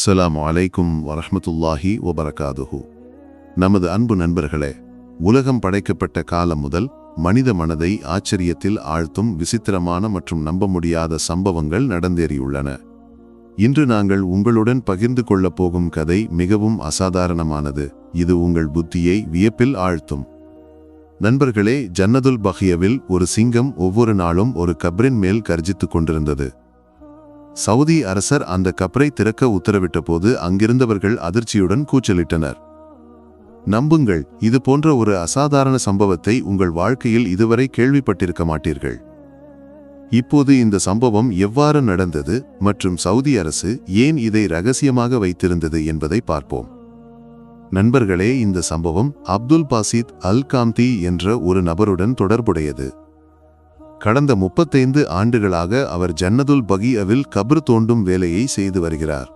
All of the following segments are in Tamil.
அஸ்ஸலாம் அலைக்கும் வரஹ்மத்துல்லாஹி ஒபரகாதுஹு நமது அன்பு நண்பர்களே உலகம் படைக்கப்பட்ட காலம் முதல் மனித மனதை ஆச்சரியத்தில் ஆழ்த்தும் விசித்திரமான மற்றும் நம்ப முடியாத சம்பவங்கள் நடந்தேறியுள்ளன. இன்று நாங்கள் உங்களுடன் பகிர்ந்து கொள்ளப் போகும் கதை மிகவும் அசாதாரணமானது. இது உங்கள் புத்தியை வியப்பில் ஆழ்த்தும். நண்பர்களே ஜன்னதுல் பஹியவில் ஒரு சிங்கம் ஒவ்வொரு நாளும் ஒரு கப்ரின் மேல் கர்ஜித்துக் கொண்டிருந்தது. சவுதி அரசர் அந்த கப்பரை திறக்க உத்தரவிட்ட போது அங்கிருந்தவர்கள் அதிர்ச்சியுடன் கூச்சலிட்டனர். நம்புங்கள் இது போன்ற ஒரு அசாதாரண சம்பவத்தை உங்கள் வாழ்க்கையில் இதுவரை கேள்விப்பட்டிருக்க மாட்டீர்கள். இப்போது இந்த சம்பவம் எவ்வாறு நடந்தது மற்றும் சவுதி அரசு ஏன் இதை ரகசியமாக வைத்திருந்தது என்பதை பார்ப்போம். நண்பர்களே இந்த சம்பவம் அப்துல் பாசித் அல் காம்தி என்ற ஒரு நபருடன் தொடர்புடையது. கடந்த முப்பத்தைந்து ஆண்டுகளாக அவர் ஜன்னதுல் பகியவில் கபர் தோண்டும் வேலையை செய்து வருகிறார்.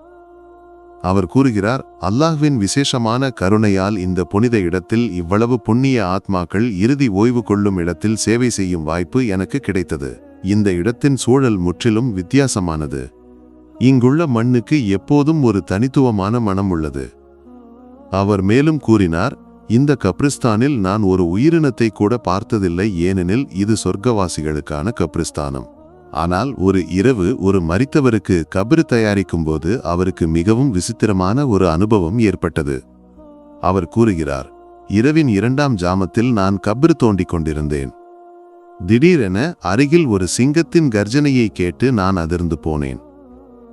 அவர் கூறுகிறார் அல்லாஹ்வின் விசேஷமான கருணையால் இந்த புனித இடத்தில் இவ்வளவு புண்ணிய ஆத்மாக்கள் இறுதி ஓய்வு கொள்ளும் இடத்தில் சேவை செய்யும் வாய்ப்பு எனக்கு கிடைத்தது. இந்த இடத்தின் சூழல் முற்றிலும் வித்தியாசமானது. இங்குள்ள மண்ணுக்கு எப்போதும் ஒரு தனித்துவமான மனம் உள்ளது அவர் மேலும் கூறினார் இந்த கப்ரிஸ்தானில் நான் ஒரு உயிரினத்தை கூட பார்த்ததில்லை ஏனெனில் இது சொர்க்கவாசிகளுக்கான கப்ரிஸ்தானம். ஆனால் ஒரு இரவு ஒரு மரித்தவருக்கு தயாரிக்கும் தயாரிக்கும்போது அவருக்கு மிகவும் விசித்திரமான ஒரு அனுபவம் ஏற்பட்டது. அவர் கூறுகிறார் இரவின் இரண்டாம் ஜாமத்தில் நான் கபிறு தோண்டிக் கொண்டிருந்தேன். திடீரென அருகில் ஒரு சிங்கத்தின் கர்ஜனையை கேட்டு நான் அதிர்ந்து போனேன்.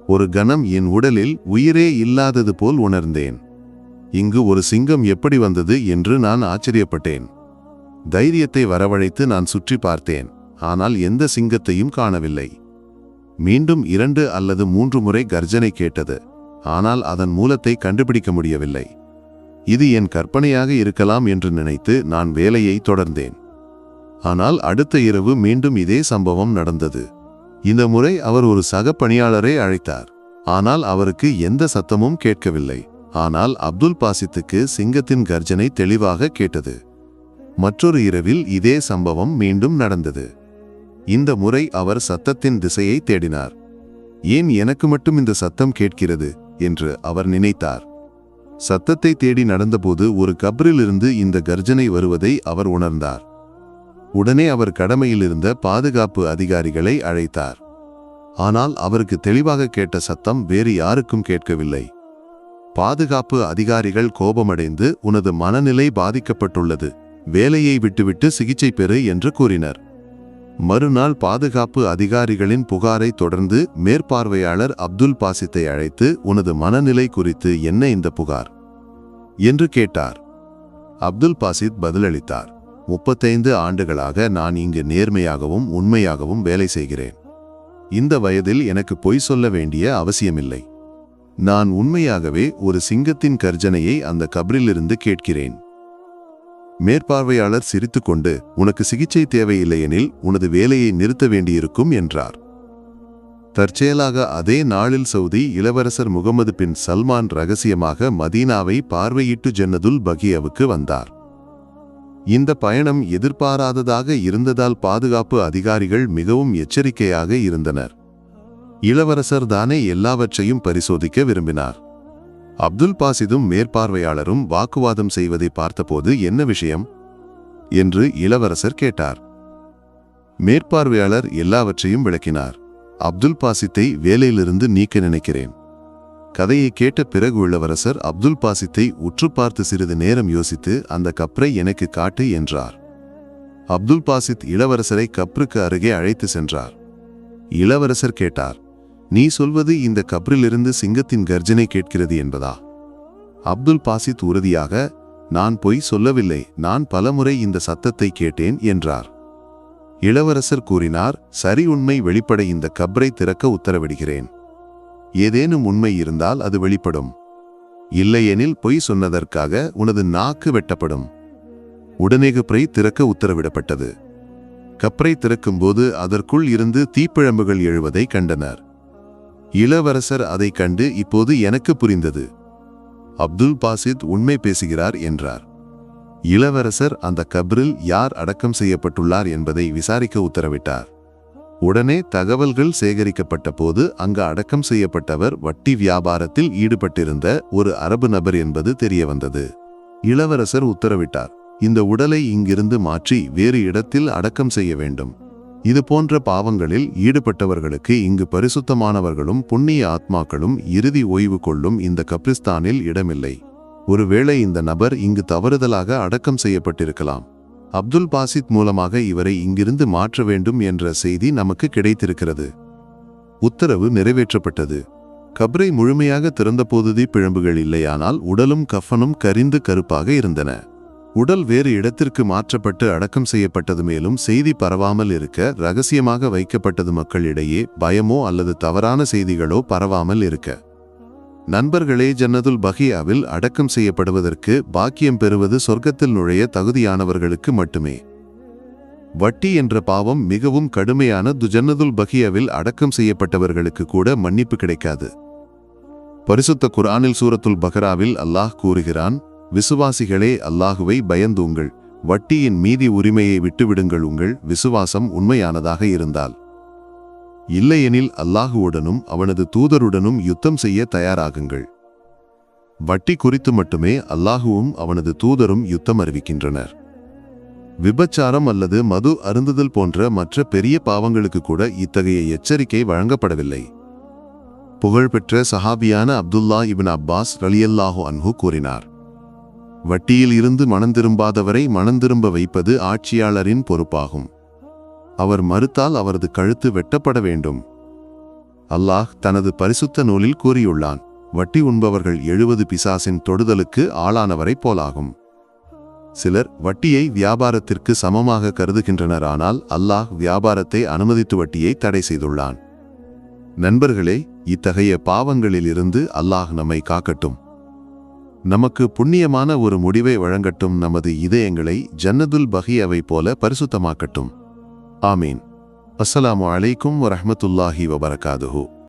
ஒரு கணம் என் உடலில் உயிரே இல்லாதது போல் உணர்ந்தேன். இங்கு ஒரு சிங்கம் எப்படி வந்தது என்று நான் ஆச்சரியப்பட்டேன். தைரியத்தை வரவழைத்து நான் சுற்றி பார்த்தேன் ஆனால் எந்த சிங்கத்தையும் காணவில்லை. மீண்டும் இரண்டு அல்லது மூன்று முறை கர்ஜனை கேட்டது ஆனால் அதன் மூலத்தை கண்டுபிடிக்க முடியவில்லை. இது என் கற்பனையாக இருக்கலாம் என்று நினைத்து நான் வேலையை தொடர்ந்தேன். ஆனால் அடுத்த இரவு மீண்டும் இதே சம்பவம் நடந்தது. இந்த முறை அவர் ஒரு சக பணியாளரை அழைத்தார் ஆனால் அவருக்கு எந்த சத்தமும் கேட்கவில்லை. ஆனால் அப்துல் பாசித்துக்கு சிங்கத்தின் கர்ஜனை தெளிவாக கேட்டது. மற்றொரு இரவில் இதே சம்பவம் மீண்டும் நடந்தது. இந்த முறை அவர் சத்தத்தின் திசையை தேடினார். ஏன் எனக்கு மட்டும் இந்த சத்தம் கேட்கிறது? என்று அவர் நினைத்தார். சத்தத்தை தேடி நடந்தபோது ஒரு கப்ரிலிருந்து இந்த கர்ஜனை வருவதை அவர் உணர்ந்தார். உடனே அவர் கடமையில் இருந்த பாதுகாப்பு அதிகாரிகளை அழைத்தார். ஆனால் அவருக்கு தெளிவாக கேட்ட சத்தம் வேறு யாருக்கும் கேட்கவில்லை. பாதுகாப்பு அதிகாரிகள் கோபமடைந்து உனது மனநிலை பாதிக்கப்பட்டுள்ளது. வேலையை விட்டுவிட்டு சிகிச்சை பெறு என்று கூறினர். மறுநாள் பாதுகாப்பு அதிகாரிகளின் புகாரை தொடர்ந்து மேற்பார்வையாளர் அப்துல் பாசித்தை அழைத்து உனது மனநிலை குறித்து என்ன இந்த புகார்? என்று கேட்டார். அப்துல் பாசித் பதிலளித்தார். முப்பத்தைந்து ஆண்டுகளாக நான் இங்கு நேர்மையாகவும் உண்மையாகவும் வேலை செய்கிறேன். இந்த வயதில் எனக்கு பொய் சொல்ல வேண்டிய அவசியமில்லை. நான் உண்மையாகவே ஒரு சிங்கத்தின் கர்ஜனையை அந்த கபரிலிருந்து கேட்கிறேன். மேற்பார்வையாளர் சிரித்துக்கொண்டு உனக்கு சிகிச்சை தேவையில்லையெனில் உனது வேலையை நிறுத்த வேண்டியிருக்கும் என்றார். தற்செயலாக அதே நாளில் சவுதி இளவரசர் முகமது பின் சல்மான் ரகசியமாக மதீனாவை பார்வையிட்டு ஜன்னதுல் பகியவுக்கு வந்தார். இந்த பயணம் எதிர்பாராததாக இருந்ததால் பாதுகாப்பு அதிகாரிகள் மிகவும் எச்சரிக்கையாக இருந்தனர். இளவரசர் தானே எல்லாவற்றையும் பரிசோதிக்க விரும்பினார். அப்துல் பாசிதும் மேற்பார்வையாளரும் வாக்குவாதம் செய்வதை பார்த்தபோது என்ன விஷயம்? என்று இளவரசர் கேட்டார். மேற்பார்வையாளர் எல்லாவற்றையும் விளக்கினார். அப்துல் பாசித்தை வேலையிலிருந்து நீக்க நினைக்கிறேன். கதையை கேட்ட பிறகு இளவரசர் அப்துல் பாசித்தை உற்று பார்த்து சிறிது நேரம் யோசித்து அந்த கப்ரை எனக்கு காட்டு என்றார். அப்துல் பாசித் இளவரசரை கப்ருக்கு அருகே அழைத்து சென்றார். இளவரசர் கேட்டார் நீ சொல்வது இந்த கப்ரிலிருந்து சிங்கத்தின் கர்ஜனை கேட்கிறது என்பதா? அப்துல் பாசித் உறுதியாக நான் பொய் சொல்லவில்லை நான் பலமுறை இந்த சத்தத்தை கேட்டேன் என்றார். இளவரசர் கூறினார் சரி உண்மை வெளிப்பட இந்த கப்ரை திறக்க உத்தரவிடுகிறேன். ஏதேனும் உண்மை இருந்தால் அது வெளிப்படும். இல்லையெனில் பொய் சொன்னதற்காக உனது நாக்கு வெட்டப்படும். உடனே கப்ரை திறக்க உத்தரவிடப்பட்டது. கப்ரை திறக்கும்போது அதற்குள் இருந்து தீப்பிழம்புகள் எழுவதை கண்டனர். இளவரசர் அதை கண்டு இப்போது எனக்கு புரிந்தது. அப்துல் பாசித் உண்மை பேசுகிறார் என்றார். இளவரசர் அந்த கப்ரில் யார் அடக்கம் செய்யப்பட்டுள்ளார் என்பதை விசாரிக்க உத்தரவிட்டார். உடனே தகவல்கள் சேகரிக்கப்பட்ட போது அங்கு அடக்கம் செய்யப்பட்டவர் வட்டி வியாபாரத்தில் ஈடுபட்டிருந்த ஒரு அரபு நபர் என்பது தெரியவந்தது. இளவரசர் உத்தரவிட்டார். இந்த உடலை இங்கிருந்து மாற்றி வேறு இடத்தில் அடக்கம் செய்ய வேண்டும். இது போன்ற பாவங்களில் ஈடுபட்டவர்களுக்கு இங்கு பரிசுத்தமானவர்களும் புண்ணிய ஆத்மாக்களும் இறுதி ஓய்வு கொள்ளும் இந்த கப்ரிஸ்தானில் இடமில்லை. ஒருவேளை இந்த நபர் இங்கு தவறுதலாக அடக்கம் செய்யப்பட்டிருக்கலாம். அப்துல் பாசித் மூலமாக இவரை இங்கிருந்து மாற்ற வேண்டும் என்ற செய்தி நமக்கு கிடைத்திருக்கிறது. உத்தரவு நிறைவேற்றப்பட்டது. கப்ரை முழுமையாக திறந்தபோது பிழம்புகள் இல்லையானால் உடலும் கஃபனும் கரிந்து கருப்பாக இருந்தன. உடல் வேறு இடத்திற்கு மாற்றப்பட்டு அடக்கம் செய்யப்பட்டது மேலும் செய்தி பரவாமல் இருக்க ரகசியமாக வைக்கப்பட்டது மக்களிடையே பயமோ அல்லது தவறான செய்திகளோ பரவாமல் இருக்க. நண்பர்களே ஜன்னதுல் பஹியாவில் அடக்கம் செய்யப்படுவதற்கு பாக்கியம் பெறுவது சொர்க்கத்தில் நுழைய தகுதியானவர்களுக்கு மட்டுமே. வட்டி என்ற பாவம் மிகவும் கடுமையான துஜன்னதுல் பஹியாவில் அடக்கம் செய்யப்பட்டவர்களுக்கு கூட மன்னிப்பு கிடைக்காது. பரிசுத்த குர்ஆனில் சூரத்துல் பஹராவில் அல்லாஹ் கூறுகிறான் விசுவாசிகளே அல்லாஹுவை பயந்துங்கள். வட்டியின் மீதி உரிமையை விட்டுவிடுங்கள் உங்கள் விசுவாசம் உண்மையானதாக இருந்தால். இல்லையெனில் அல்லாஹுவுடனும் அவனது தூதருடனும் யுத்தம் செய்ய தயாராகுங்கள். வட்டி குறித்து மட்டுமே அல்லாஹுவும் அவனது தூதரும் யுத்தம் அறிவிக்கின்றனர். விபச்சாரம் அல்லது மது அருந்துதல் போன்ற மற்ற பெரிய பாவங்களுக்கு கூட இத்தகைய எச்சரிக்கை வழங்கப்படவில்லை. புகழ்பெற்ற சஹாபியான அப்துல்லா இபின் அப்பாஸ் ரலியல்லாஹு அன்ஹு கூறினார். வட்டியில் இருந்து மனந்திரும்பாதவரை மனந்திரும்ப வைப்பது ஆட்சியாளரின் பொறுப்பாகும். அவர் மறுத்தால் அவரது கழுத்து வெட்டப்பட வேண்டும். அல்லாஹ் தனது பரிசுத்த நூலில் கூறியுள்ளான் வட்டி உண்பவர்கள் எழுபது பிசாசின் தொடுதலுக்கு ஆளானவரைப் போலாகும். சிலர் வட்டியை வியாபாரத்திற்கு சமமாக கருதுகின்றனர் ஆனால் அல்லாஹ் வியாபாரத்தை அனுமதித்து வட்டியை தடை செய்துள்ளான். நண்பர்களே இத்தகைய பாவங்களிலிருந்து அல்லாஹ் நம்மை காக்கட்டும். நமக்கு புண்ணியமான ஒரு முடிவை வழங்கட்டும் நமது இதயங்களை ஜன்னதுல் பஹியவை போல பரிசுத்தமாக்கட்டும். ஆமீன். அஸ்ஸலாமு அலைக்கும் வரஹ்மத்துல்லாஹி வபரகாதுஹூ.